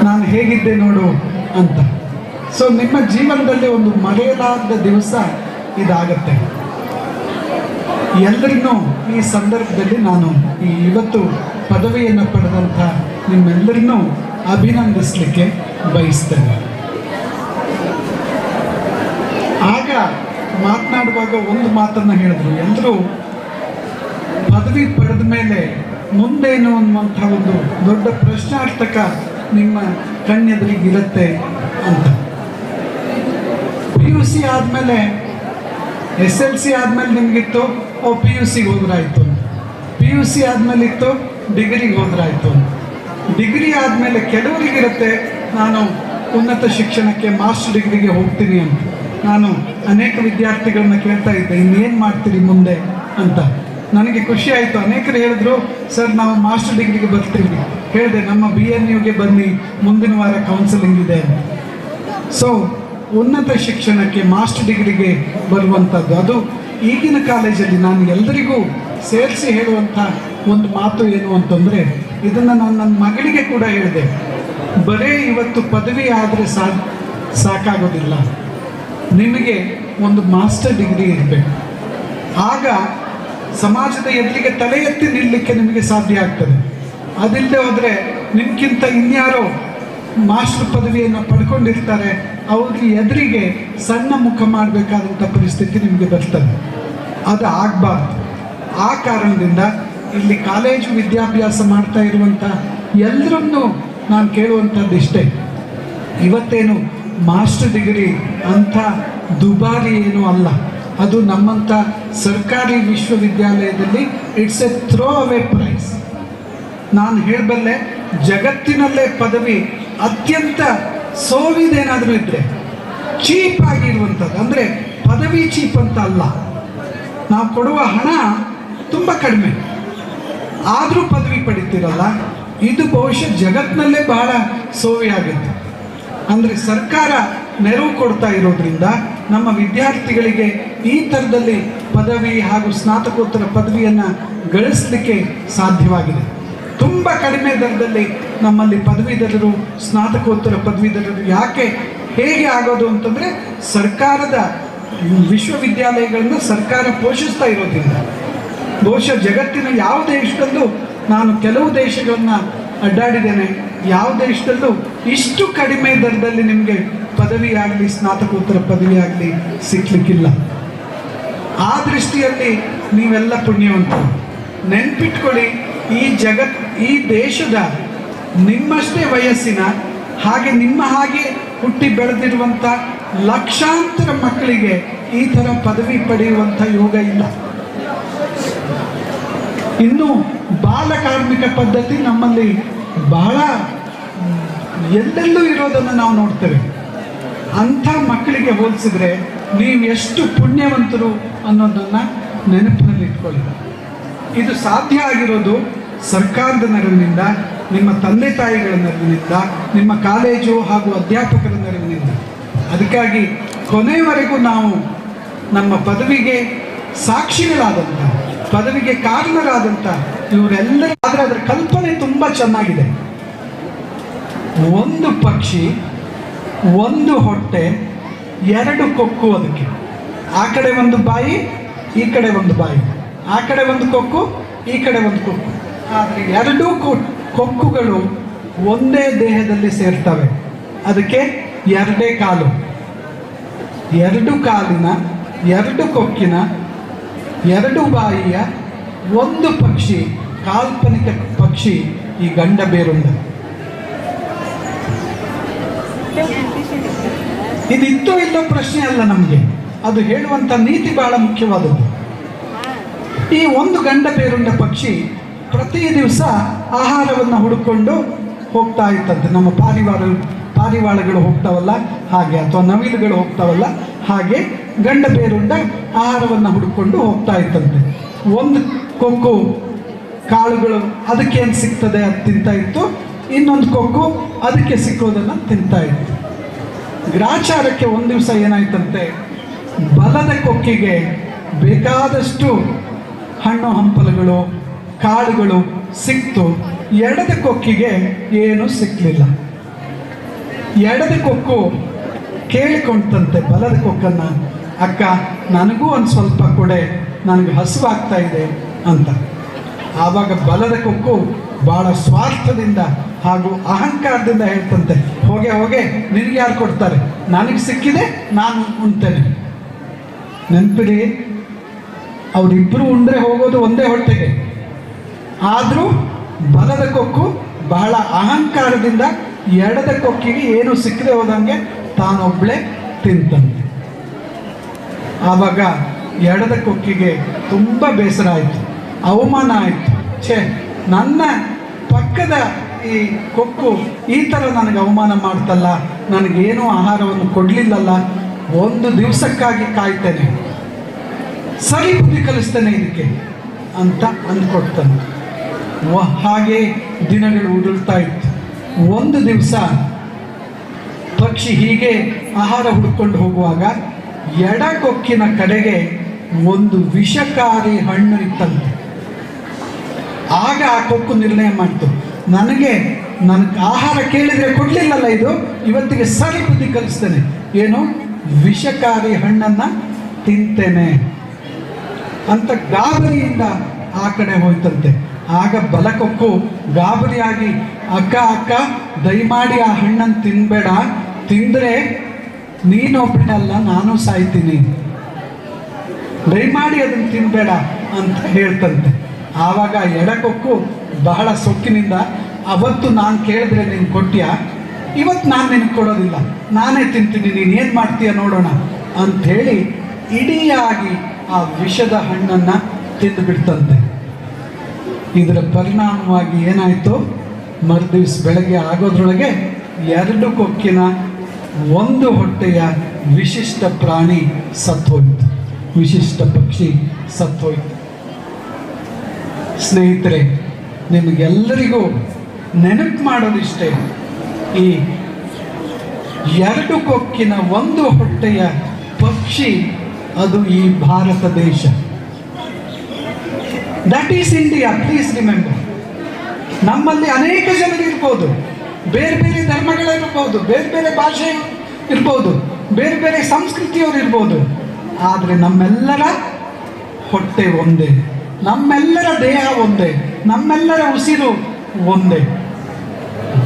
ನಾನು ಹೇಗಿದ್ದೆ ನೋಡು ಅಂತ. ಸೊ ನಿಮ್ಮ ಜೀವನದಲ್ಲಿ ಒಂದು ಮರೆಯಲಾದ ದಿವಸ ಇದಾಗತ್ತೆ. ಎಲ್ಲರಿಗೂ ಈ ಸಂದರ್ಭದಲ್ಲಿ ನಾನು ಈ ಇವತ್ತು ಪದವಿಯನ್ನು ಪಡೆದಂಥ ನಿಮ್ಮೆಲ್ಲರನ್ನೂ ಅಭಿನಂದಿಸಲಿಕ್ಕೆ ಬಯಸ್ತೇನೆ. ಆಗ ಮಾತನಾಡುವಾಗ ಒಂದು ಮಾತನ್ನು ಹೇಳಿದ್ರು. ಎಲ್ಲರೂ ಪದವಿ ಪಡೆದ ಮೇಲೆ ಮುಂದೇನು ಅನ್ನುವಂಥ ಒಂದು ದೊಡ್ಡ ಪ್ರಶ್ನಾರ್ಥಕ ನಿಮ್ಮ ಕಣ್ಣೆದುರಿಗೆ ಇರುತ್ತೆ ಅಂತ. ಸಿ ಆದಮೇಲೆ ಎಸ್ ಎಲ್ ಸಿ ಆದಮೇಲೆ ನಿಮಗಿತ್ತು, ಓ ಪಿ ಯು ಸಿಗೆ ಹೋದ್ರಾಯ್ತು. ಪಿ ಯು ಸಿ ಆದಮೇಲೆ ಇತ್ತು, ಡಿಗ್ರಿಗೆ ಹೋದ್ರಾಯ್ತು. ಡಿಗ್ರಿ ಆದಮೇಲೆ ಕೆಲವರಿಗಿರುತ್ತೆ, ನಾನು ಉನ್ನತ ಶಿಕ್ಷಣಕ್ಕೆ ಮಾಸ್ಟರ್ ಡಿಗ್ರಿಗೆ ಹೋಗ್ತೀನಿ ಅಂತ. ನಾನು ಅನೇಕ ವಿದ್ಯಾರ್ಥಿಗಳನ್ನ ಕೇಳ್ತಾ ಇದ್ದೆ, ಇನ್ನೇನು ಮಾಡ್ತೀರಿ ಮುಂದೆ ಅಂತ. ನನಗೆ ಖುಷಿ ಆಯಿತು. ಅನೇಕರು ಹೇಳಿದ್ರು, ಸರ್, ನಾವು ಮಾಸ್ಟರ್ ಡಿಗ್ರಿಗೆ ಬರ್ತೀವಿ. ಹೇಳಿದೆ, ನಮ್ಮ ಬಿ ಎನ್ ಯುಗೆ ಬನ್ನಿ, ಮುಂದಿನ ವಾರ ಕೌನ್ಸಿಲಿಂಗ್ ಇದೆ ಸೊ ಉನ್ನತ ಶಿಕ್ಷಣಕ್ಕೆ ಮಾಸ್ಟರ್ ಡಿಗ್ರಿಗೆ ಬರುವಂಥದ್ದು ಅದು ಈಗಿನ ಕಾಲೇಜಲ್ಲಿ ನಾನು ಎಲ್ಲರಿಗೂ ಸೇರಿಸಿ ಹೇಳುವಂಥ ಒಂದು ಮಾತು ಏನು ಅಂತಂದರೆ, ಇದನ್ನು ನಾನು ನನ್ನ ಮಗಳಿಗೆ ಕೂಡ ಹೇಳಿದೆ. ಬರೀ ಇವತ್ತು ಪದವಿ ಆದರೆ ಸಾ ಸಾಕಾಗೋದಿಲ್ಲ. ನಿಮಗೆ ಒಂದು ಮಾಸ್ಟರ್ ಡಿಗ್ರಿ ಇರಬೇಕು. ಆಗ ಸಮಾಜದ ಎದುರಿಗೆ ತಲೆ ಎತ್ತಿ ನಿಲ್ಲಕ್ಕೆ ನಿಮಗೆ ಸಾಧ್ಯ ಆಗ್ತದೆ. ಅದಿಲ್ಲದೆ ಹೋದರೆ ನಿಮಗಿಂತ ಇನ್ಯಾರೋ ಮಾಸ್ಟರ್ ಪದವಿಯನ್ನು ಪಡ್ಕೊಂಡಿರ್ತಾರೆ, ಅವ್ರಿಗೆ ಎದುರಿಗೆ ಸಣ್ಣ ಮುಖ ಮಾಡಬೇಕಾದಂಥ ಪರಿಸ್ಥಿತಿ ನಿಮಗೆ ಬರ್ತದೆ. ಅದು ಆಗಬಾರ್ದು. ಆ ಕಾರಣದಿಂದ ಇಲ್ಲಿ ಕಾಲೇಜು ವಿದ್ಯಾಭ್ಯಾಸ ಮಾಡ್ತಾ ಇರುವಂಥ ಎಲ್ಲರನ್ನೂ ನಾನು ಕೇಳುವಂಥದ್ದು ಇಷ್ಟೇ. ಇವತ್ತೇನು ಮಾಸ್ಟರ್ ಡಿಗ್ರಿ ಅಂಥ ದುಬಾರಿ ಏನೂ ಅಲ್ಲ. ಅದು ನಮ್ಮಂಥ ಸರ್ಕಾರಿ ವಿಶ್ವವಿದ್ಯಾಲಯದಲ್ಲಿ it's a throw away price. ನಾನು ಹೇಳಬಲ್ಲೆ ಜಗತ್ತಿನಲ್ಲೇ ಪದವಿ ಅತ್ಯಂತ ಸೋವಿದೇನಾದರೂ ಇದ್ದರೆ ಚೀಪ್ ಆಗಿರುವಂಥದ್ದು ಅಂದರೆ ಪದವಿ ಚೀಪ್ ಅಂತ ಅಲ್ಲ. ನಾವು ಕೊಡುವ ಹಣ ತುಂಬ ಕಡಿಮೆ. ಆದರೂ ಪದವಿ ಪಡಿತೀರಲ್ಲ, ಇದು ಬಹುಶಃ ಜಗತ್ತಿನಲ್ಲೇ ಬಹಳ ಸೋವಿ ಆಗುತ್ತೆ. ಅಂದರೆ ಸರ್ಕಾರ ನೆರವು ಕೊಡ್ತಾ ಇರೋದ್ರಿಂದ ನಮ್ಮ ವಿದ್ಯಾರ್ಥಿಗಳಿಗೆ ಈ ಥರದಲ್ಲಿ ಪದವಿ ಹಾಗೂ ಸ್ನಾತಕೋತ್ತರ ಪದವಿಯನ್ನು ಗಳಿಸಲಿಕ್ಕೆ ಸಾಧ್ಯವಾಗಿದೆ. ತುಂಬ ಕಡಿಮೆ ದರದಲ್ಲಿ ನಮ್ಮಲ್ಲಿ ಪದವೀಧರರು, ಸ್ನಾತಕೋತ್ತರ ಪದವೀಧರರು ಯಾಕೆ ಹೇಗೆ ಆಗೋದು ಅಂತಂದರೆ ಸರ್ಕಾರದ ವಿಶ್ವವಿದ್ಯಾಲಯಗಳನ್ನು ಸರ್ಕಾರ ಪೋಷಿಸ್ತಾ ಇರೋದಿಲ್ಲ ಬಹುಶಃ ಜಗತ್ತಿನ ಯಾವ ದೇಶದಲ್ಲೂ ನಾನು ಕೆಲವು ದೇಶಗಳನ್ನು ಅಡ್ಡಾಡಿದ್ದೇನೆ. ಯಾವ ದೇಶದಲ್ಲೂ ಇಷ್ಟು ಕಡಿಮೆ ದರದಲ್ಲಿ ನಿಮಗೆ ಪದವಿ ಆಗಲಿ, ಸ್ನಾತಕೋತ್ತರ ಪದವಿ ಆಗಲಿ ಸಿಕ್ಕಲಿಕ್ಕಿಲ್ಲ ಆ ದೃಷ್ಟಿಯಲ್ಲಿ ನೀವೆಲ್ಲ ಪುಣ್ಯವಂತರು. ನೆನ್ಪಿಟ್ಕೊಳ್ಳಿ ಈ ಜಗತ್, ಈ ದೇಶದ ನಿಮ್ಮಷ್ಟೇ ವಯಸ್ಸಿನ ಹಾಗೆ ನಿಮ್ಮ ಹಾಗೆ ಹುಟ್ಟಿ ಬೆಳೆದಿರುವಂಥ ಲಕ್ಷಾಂತರ ಮಕ್ಕಳಿಗೆ ಈ ಥರ ಪದವಿ ಪಡೆಯುವಂಥ ಯೋಗ ಇಲ್ಲ. ಇನ್ನು ಬಾಲಕಾರ್ಮಿಕ ಪದ್ಧತಿ ನಮ್ಮಲ್ಲಿ ಬಹಳ, ಎಲ್ಲೆಲ್ಲೂ ಇರೋದನ್ನು ನಾವು ನೋಡ್ತೇವೆ. ಅಂಥ ಮಕ್ಕಳಿಗೆ ಹೋಲಿಸಿದ್ರೆ ನೀವು ಎಷ್ಟು ಪುಣ್ಯವಂತರು ಅನ್ನೋದನ್ನು ನೆನಪಿನಲ್ಲಿ ಇಟ್ಕೊಳ್ಳಿ ಇದು ಸಾಧ್ಯ ಆಗಿರೋದು ಸರ್ಕಾರದ ನೆರವಿನಿಂದ ನಿಮ್ಮ ತಂದೆ ತಾಯಿಗಳ ನೆರವಿನಿಂದ ನಿಮ್ಮ ಕಾಲೇಜು ಹಾಗೂ ಅಧ್ಯಾಪಕರ ನೆರವಿನಿಂದ ಅದಕ್ಕಾಗಿ ಕೊನೆಯವರೆಗೂ ನಾವು ನಮ್ಮ ಪದವಿಗೆ ಸಾಕ್ಷಿಗಳಾದಂಥ, ಪದವಿಗೆ ಕಾರಣರಾದಂಥ ಇವರೆಲ್ಲರೂ ಆದರೆ ಅದರ ಕಲ್ಪನೆ ತುಂಬ ಚೆನ್ನಾಗಿದೆ. ಒಂದು ಪಕ್ಷಿ, ಒಂದು ಹೊಟ್ಟೆ, ಎರಡು ಕೊಕ್ಕು ಅದಕ್ಕೆ. ಆ ಕಡೆ ಒಂದು ಬಾಯಿ, ಈ ಕಡೆ ಒಂದು ಬಾಯಿ. ಆ ಕಡೆ ಒಂದು ಕೊಕ್ಕು, ಈ ಕಡೆ ಒಂದು ಕೊಕ್ಕು. ಆದರೆ ಎರಡೂ ಕೊಕ್ಕುಗಳು ಒಂದೇ ದೇಹದಲ್ಲಿ ಸೇರ್ತವೆ. ಅದಕ್ಕೆ ಎರಡೇ ಕಾಲು. ಎರಡು ಕಾಲಿನ, ಎರಡು ಕೊಕ್ಕಿನ, ಎರಡು ಬಾಯಿಯ ಒಂದು ಪಕ್ಷಿ, ಕಾಲ್ಪನಿಕ ಪಕ್ಷಿ ಈ ಗಂಡ ಬೇರುಂಡ ಇದಿತ್ತೋ ಇಲ್ಲೋ ಪ್ರಶ್ನೆ ಅಲ್ಲ ನಮಗೆ. ಅದು ಹೇಳುವಂಥ ನೀತಿ ಬಹಳ ಮುಖ್ಯವಾದದ್ದು. ಈ ಒಂದು ಗಂಡ ಬೇರುಂಡ ಪಕ್ಷಿ ಪ್ರತಿ ದಿವಸ ಆಹಾರವನ್ನು ಹುಡುಕೊಂಡು ಹೋಗ್ತಾ ಇತ್ತಂತೆ ನಮ್ಮ ಪಾರಿವಾಳ ಪಾರಿವಾಳಗಳು ಹೋಗ್ತಾವಲ್ಲ? ಹಾಗೆ ಅಥವಾ ನವಿಲುಗಳು ಹೋಗ್ತಾವಲ್ಲ? ಹಾಗೆ ಗಂಡ ಬೇರುಂಡ ಆಹಾರವನ್ನು ಹುಡುಕೊಂಡು ಹೋಗ್ತಾ ಇತ್ತಂತೆ ಒಂದು ಕೊಕ್ಕು, ಕಾಳುಗಳು ಅದಕ್ಕೆ ಏನು ಸಿಗ್ತದೆ ಅದು ತಿಂತಾ ಇತ್ತು. ಇನ್ನೊಂದು ಕೊಕ್ಕು ಅದಕ್ಕೆ ಸಿಕ್ಕೋದನ್ನು ತಿಂತಾ ಇತ್ತು. ಗ್ರಾಚಾರಕ್ಕೆ ಒಂದು ದಿವಸ ಏನಾಯ್ತಂತೆ? ಬಲದ ಕೊಕ್ಕಿಗೆ ಬೇಕಾದಷ್ಟು ಹಣ್ಣು ಹಂಪಲುಗಳು ಕಾಳುಗಳು ಸಿಕ್ತು. ಎಡದ ಕೊಕ್ಕಿಗೆ ಏನು ಸಿಕ್ಕಲಿಲ್ಲ ಎಡದ ಕೊಕ್ಕು ಕೇಳಿಕೊಂಡಂತೆ ಬಲದ ಕೊಕ್ಕನ್ನ, ಅಕ್ಕ, ನನಗೂ ಒಂದು ಸ್ವಲ್ಪ ಕೊಡೆ, ನನಗೆ ಹಸುವಾಗ್ತಾ ಇದೆ ಅಂತ. ಆವಾಗ ಬಲದ ಕೊಕ್ಕು ಬಹಳ ಸ್ವಾರ್ಥದಿಂದ ಹಾಗೂ ಅಹಂಕಾರದಿಂದ ಹೇಳ್ತಂತೆ, ಹೋಗೆ ಹೋಗೆ, ನಿನಗೆ ಯಾರು ಕೊಡ್ತಾರೆ? ನನಗೆ ಸಿಕ್ಕಿದೆ, ನಾನು ಉಣ್ತೇನೆ ನೆನಪಿಡಿ ಅವರಿಬ್ಬರು ಉಂಡ್ರೆ ಹೋಗೋದು ಒಂದೇ ಹೊಟ್ಟೆಗೆ. ಆದರೂ ಬಲದ ಕೊಕ್ಕು ಬಹಳ ಅಹಂಕಾರದಿಂದ ಎಡದ ಕೊಕ್ಕಿಗೆ ಏನು ಸಿಕ್ಕದೆ ಹೋದಂಗೆ ತಾನೊಬ್ಳೆ ತಿಂತಂತೆ. ಆವಾಗ ಎಡದ ಕೊಕ್ಕಿಗೆ ತುಂಬ ಬೇಸರ ಆಯಿತು, ಅವಮಾನ ಆಯಿತು. ಛೇ, ನನ್ನ ಪಕ್ಕದ ಈ ಕೊಕ್ಕು ಈ ಥರ ನನಗೆ ಅವಮಾನ ಮಾಡ್ತಲ್ಲ, ನನಗೇನು ಆಹಾರವನ್ನು ಕೊಡಲಿಲ್ಲಲ್ಲ, ಒಂದು ದಿವಸಕ್ಕಾಗಿ ಕಾಯ್ತೇನೆ. ಸರಿ ಬುದ್ಧಿ ಕಲಿಸ್ತೇನೆ ಇದಕ್ಕೆ ಅಂತ ಅಂದ್ಕೊಡ್ತಾನೆ ಹಾಗೆ ದಿನಗಳು ಉರುಳ್ತಾ ಇತ್ತು. ಒಂದು ದಿವಸ ಪಕ್ಷಿ ಹೀಗೆ ಆಹಾರ ಹುಡ್ಕೊಂಡು ಹೋಗುವಾಗ ಎಡಕೊಕ್ಕಿನ ಕಡೆಗೆ ಒಂದು ವಿಷಕಾರಿ ಹಣ್ಣು ಇತ್ತಂತೆ. ಆಗ ಆ ಕೊಕ್ಕು ನಿರ್ಣಯ ಮಾಡ್ತು. ನನಗೆ ನನ್ನ ಆಹಾರ ಕೇಳಿದರೆ ಕೊಡಲಿಲ್ಲಲ್ಲ ಇದು? ಇವತ್ತಿಗೆ ಸರಿ ಬುದ್ಧಿ ಕಲಿಸ್ತೇನೆ. ಏನು? ವಿಷಕಾರಿ ಹಣ್ಣನ್ನು ತಿಂತೇನೆ ಅಂತ ಗಾಬರಿಯಿಂದ ಆ ಕಡೆ ಹೋಯ್ತಂತೆ. ಆಗ ಬಲಕೊಕ್ಕು ಗಾಬರಿಯಾಗಿ, ಅಕ್ಕ ಅಕ್ಕ, ದಯಮಾಡಿ ಆ ಹಣ್ಣನ್ನು ತಿನ್ಬೇಡ. ತಿಂದರೆ ನೀನೊಬ್ಬನಲ್ಲ ನಾನು ಸಾಯ್ತೀನಿ. ದಯಮಾಡಿ ಅದನ್ನು ತಿನ್ಬೇಡ ಅಂತ ಹೇಳ್ತಂತೆ. ಆವಾಗ ಎಡಕೊಕ್ಕು ಬಹಳ ಸೊಕ್ಕಿನಿಂದ, ಅವತ್ತು ನಾನು ಕೇಳಿದ್ರೆ ನೀನು ಕೊಟ್ಟಿಯಾ ಇವತ್ತು ನಾನು ನಿನಗೆ ಕೊಡೋದಿಲ್ಲ. ನಾನೇ ತಿಂತೀನಿ. ನೀನು ಏನು ಮಾಡ್ತೀಯ ನೋಡೋಣ ಅಂಥೇಳಿ ಇಡಿಯಾಗಿ ಆ ವಿಷದ ಹಣ್ಣನ್ನು ತಿಂದುಬಿಡ್ತಂತೆ. ಇದರ ಪರಿಣಾಮವಾಗಿ ಏನಾಯಿತು? ಮರುದಿವ್ಸ ಬೆಳಗ್ಗೆ ಆಗೋದ್ರೊಳಗೆ ಎರಡು ಕೊಕ್ಕಿನ ಒಂದು ಹೊಟ್ಟೆಯ ವಿಶಿಷ್ಟ ಪ್ರಾಣಿ ಸತ್ತೋಯ್ತು. ವಿಶಿಷ್ಟ ಪಕ್ಷಿ ಸತ್ತೋಯ್ತು. ಸ್ನೇಹಿತರೆ, ನಿಮಗೆಲ್ಲರಿಗೂ ನೆನಪು ಮಾಡೋದಿಷ್ಟೇ, ಈ ಎರಡು ಕೊಕ್ಕಿನ ಒಂದು ಹೊಟ್ಟೆಯ ಪಕ್ಷಿ ಅದು ಈ ಭಾರತ ದೇಶ. That is India please remember ನಮ್ಮಲ್ಲಿ ಅನೇಕ ಜನರು ಇರ್ಬೋದು. ಬೇರೆ ಬೇರೆ ಧರ್ಮಗಳಿರ್ಬೋದು ಬೇರೆ ಬೇರೆ ಭಾಷೆ ಇರ್ಬೋದು, ಬೇರೆ ಬೇರೆ ಸಂಸ್ಕೃತಿಯವರು ಇರ್ಬೋದು. ಆದರೆ ನಮ್ಮೆಲ್ಲರ ಹೊಟ್ಟೆ ಒಂದೇ. ನಮ್ಮೆಲ್ಲರ ದೇಹ ಒಂದೇ. ನಮ್ಮೆಲ್ಲರ ಉಸಿರು ಒಂದೇ.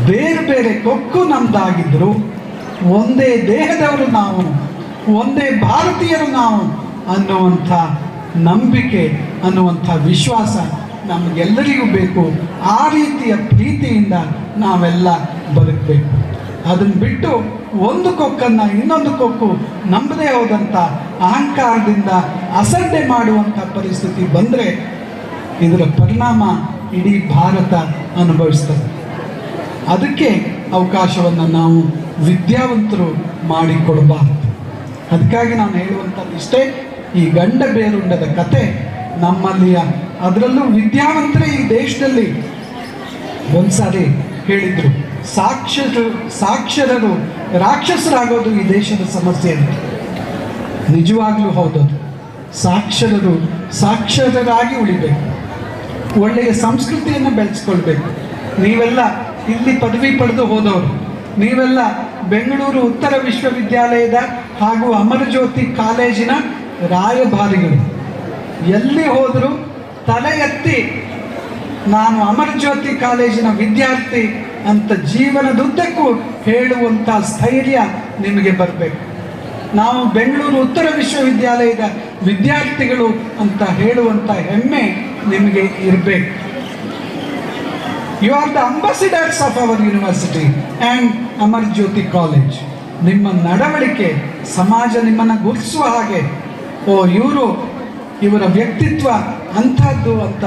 ಬೇರೆ ಬೇರೆ ಕೊಕ್ಕು ನಮ್ದಾಗಿದ್ರು, ಒಂದೇ ದೇಹದವರು ನಾವು, ಒಂದೇ ಭಾರತೀಯರು ನಾವು ಅನ್ನುವಂಥ ನಂಬಿಕೆ ಅನ್ನುವಂಥ ವಿಶ್ವಾಸ ನಮಗೆಲ್ಲರಿಗೂ ಬೇಕು. ಆ ರೀತಿಯ ಪ್ರೀತಿಯಿಂದ ನಾವೆಲ್ಲ ಬದುಕಬೇಕು. ಅದನ್ನು ಬಿಟ್ಟು ಒಂದು ಕೊಕ್ಕನ್ನು ಇನ್ನೊಂದು ಕೊಕ್ಕು ನಂಬದೇ ಹೋದಂಥ ಅಹಂಕಾರದಿಂದ ಅಸಡ್ಡೆ ಮಾಡುವಂಥ ಪರಿಸ್ಥಿತಿ ಬಂದರೆ ಇದರ ಪರಿಣಾಮ ಇಡೀ ಭಾರತ ಅನುಭವಿಸ್ತದೆ. ಅದಕ್ಕೆ ಅವಕಾಶವನ್ನು ನಾವು ವಿದ್ಯಾವಂತರು ಮಾಡಿಕೊಡಬಾರದು. ಅದಕ್ಕಾಗಿ ನಾನು ಹೇಳುವಂಥದ್ದು ಇಷ್ಟೇ. ಈ ಗಂಡ ಬೇರುಂಡದ ಕತೆ ನಮ್ಮಲ್ಲಿಯ. ಅದರಲ್ಲೂ ವಿದ್ಯಾವಂತರೇ ಈ ದೇಶದಲ್ಲಿ. ಒಂದ್ಸಾರಿ ಹೇಳಿದ್ರು, ಸಾಕ್ಷರ, ಸಾಕ್ಷರರು ರಾಕ್ಷಸರಾಗೋದು ಈ ದೇಶದ ಸಮಸ್ಯೆ ಅಂತ. ನಿಜವಾಗ್ಲೂ ಹೌದದು. ಸಾಕ್ಷರರು ಸಾಕ್ಷರರಾಗಿ ಉಳಿಬೇಕು. ಒಳ್ಳೆಯ ಸಂಸ್ಕೃತಿಯನ್ನು ಬೆಳೆಸ್ಕೊಳ್ಬೇಕು. ನೀವೆಲ್ಲ ಇಲ್ಲಿ ಪದವಿ ಪಡೆದು ಹೋದವರು, ನೀವೆಲ್ಲ ಬೆಂಗಳೂರು ಉತ್ತರ ವಿಶ್ವವಿದ್ಯಾಲಯದ ಹಾಗೂ ಅಮರಜ್ಯೋತಿ ಕಾಲೇಜಿನ ರಾಯಭಾರಿಗಳು. ಎಲ್ಲಿ ಹೋದರೂ ತಲೆ ಎತ್ತಿ, ನಾನು ಅಮರಜ್ಯೋತಿ ಕಾಲೇಜಿನ ವಿದ್ಯಾರ್ಥಿ ಅಂತ ಜೀವನದುದ್ದಕ್ಕೂ ಹೇಳುವಂಥ ಸ್ಥೈರ್ಯ ನಿಮಗೆ ಬರಬೇಕು. ನಾವು ಬೆಂಗಳೂರು ಉತ್ತರ ವಿಶ್ವವಿದ್ಯಾಲಯದ ವಿದ್ಯಾರ್ಥಿಗಳು ಅಂತ ಹೇಳುವಂಥ ಹೆಮ್ಮೆ ನಿಮಗೆ ಇರಬೇಕು. You are the ambassadors of our university and Amar Jyoti college ನಿಮ್ಮ ನಡವಳಿಕೆ ಸಮಾಜ ನಿಮ್ಮನ್ನು ಗುರುತಿಸುವ ಹಾಗೆ ಓ, ಇವರು ಇವರ ವ್ಯಕ್ತಿತ್ವ ಅಂಥದ್ದು ಅಂತ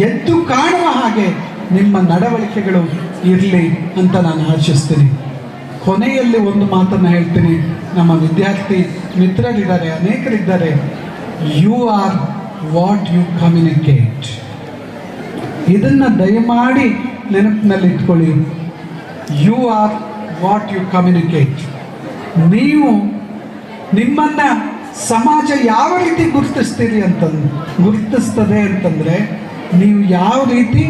ಎದ್ದು ಕಾಣುವ ಹಾಗೆ ನಿಮ್ಮ ನಡವಳಿಕೆಗಳು ಇರಲಿ ಅಂತ ನಾನು ಆಶಿಸ್ತೀನಿ. ಕೊನೆಯಲ್ಲಿ ಒಂದು ಮಾತನ್ನು ಹೇಳ್ತೀನಿ. ನಮ್ಮ ವಿದ್ಯಾರ್ಥಿ ಮಿತ್ರರಿದ್ದಾರೆ, ಅನೇಕರಿದ್ದಾರೆ. You are what you communicate ಇದನ್ನು ದಯಮಾಡಿ ನೆನಪಿನಲ್ಲಿ ಇಟ್ಕೊಳ್ಳಿ you are what you communicate ನೀವು ನಿಮ್ಮನ್ನ ಸಮಾಜ ಯಾವ ರೀತಿ ಗುರುತಿಸ್ತೀರಿ ಅಂತಂದು, ಗುರುತಿಸ್ತದೆ ಅಂತಂದ್ರೆ ನೀವು ಯಾವ ರೀತಿ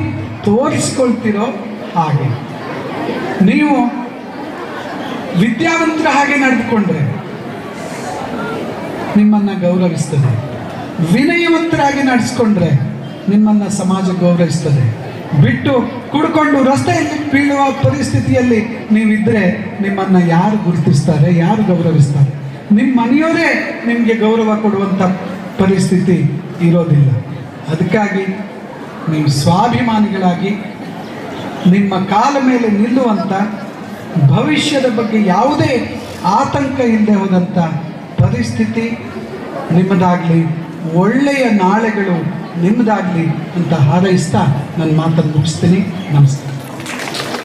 ತೋರಿಸ್ಕೊಳ್ತಿರೋ ಹಾಗೆ. ನೀವು ವಿದ್ಯಾವಂತರ ಹಾಗೆ ನಡೆದುಕೊಂಡ್ರೆ ನಿಮ್ಮನ್ನ ಗೌರವಿಸ್ತದೆ. ವಿನಯವಂತರಾಗಿ ನಡೆಸ್ಕೊಂಡ್ರೆ ನಿಮ್ಮನ್ನ ಸಮಾಜ ಗೌರವಿಸ್ತದೆ. ಬಿಟ್ಟು ಕುಡ್ಕೊಂಡು ರಸ್ತೆಯಲ್ಲಿ ಬೀಳುವ ಪರಿಸ್ಥಿತಿಯಲ್ಲಿ ನೀವಿದ್ರೆ ನಿಮ್ಮನ್ನ ಯಾರು ಗುರುತಿಸ್ತಾರೆ, ಯಾರು ಗೌರವಿಸ್ತಾರೆ? ನಿಮ್ಮ ಮನೆಯವರೇ ನಿಮಗೆ ಗೌರವ ಕೊಡುವಂಥ ಪರಿಸ್ಥಿತಿ ಇರೋದಿಲ್ಲ. ಅದಕ್ಕಾಗಿ ನೀವು ಸ್ವಾಭಿಮಾನಿಗಳಾಗಿ ನಿಮ್ಮ ಕಾಲ ಮೇಲೆ ನಿಲ್ಲುವಂಥ ಭವಿಷ್ಯದ ಬಗ್ಗೆ ಯಾವುದೇ ಆತಂಕ ಇಲ್ಲದೆ ಹೋದಂಥ ಪರಿಸ್ಥಿತಿ ನಿಮ್ಮದಾಗಲಿ, ಒಳ್ಳೆಯ ನಾಳೆಗಳು ನಿಮ್ಮದಾಗಲಿ ಅಂತ ಹಾರೈಸ್ತಾ ನನ್ನ ಮಾತನ್ನು ಮುಗಿಸ್ತೀನಿ. ನಮಸ್ಕಾರ.